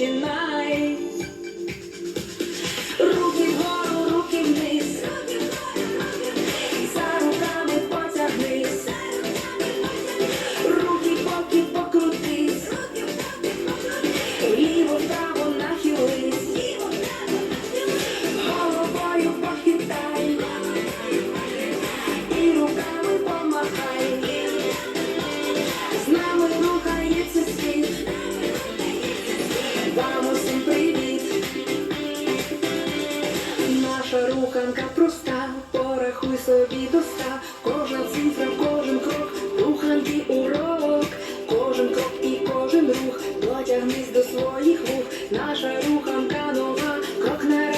in my наша руханка проста, порахуй собі до ста, Кожна цифра, кожен крок, руханки урок, кожен крок і кожен рух, потягнись до своїх вух, наша руханка нова, крок на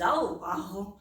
走啊。